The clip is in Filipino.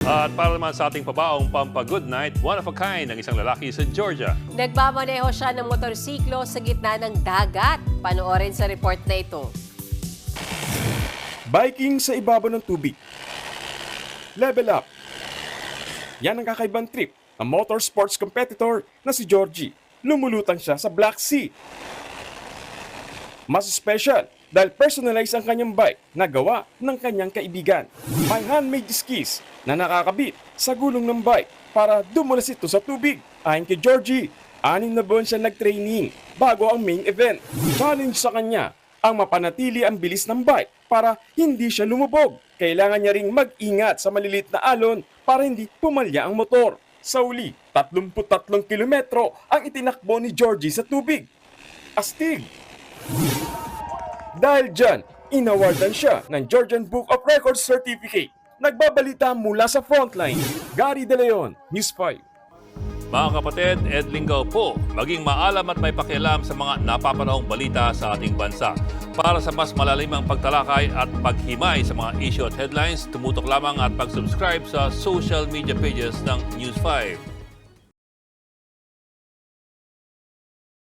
At para naman sa ating pabaong pampa-good night, one of a kind ng isang lalaki sa Georgia. Nagmamaneho siya ng motorsiklo sa gitna ng dagat. Panoorin sa report na ito. Biking sa ibabaw ng tubig. Level up. Yan ang kakaibang trip ng motorsports competitor na si Georgie. Lumulutang siya sa Black Sea. Mas special dahil personalize ang kanyang bike na gawa ng kanyang kaibigan. May handmade skis na nakakabit sa gulong ng bike para dumulas ito sa tubig. Ayon kay Georgie, anim na buwan siya nag-training bago ang main event. Challenge sa kanya ang mapanatili ang bilis ng bike para hindi siya lumubog. Kailangan niya ring mag-ingat sa malilit na alon para hindi pumalya ang motor. Sa uli, 33 kilometro ang itinakbo ni Georgie sa tubig. Astig! Dahil dyan, inawardan siya ng Georgian Book of Records Certificate. Nagbabalita mula sa frontline. Gary De Leon, News 5. Mga kapatid, Ed Lingaw po, maging maalam at may pakialam sa mga napapanahong balita sa ating bansa. Para sa mas malalimang pagtalakay at paghimay sa mga issue at headlines, tumutok lamang at pag-subscribe sa social media pages ng News 5.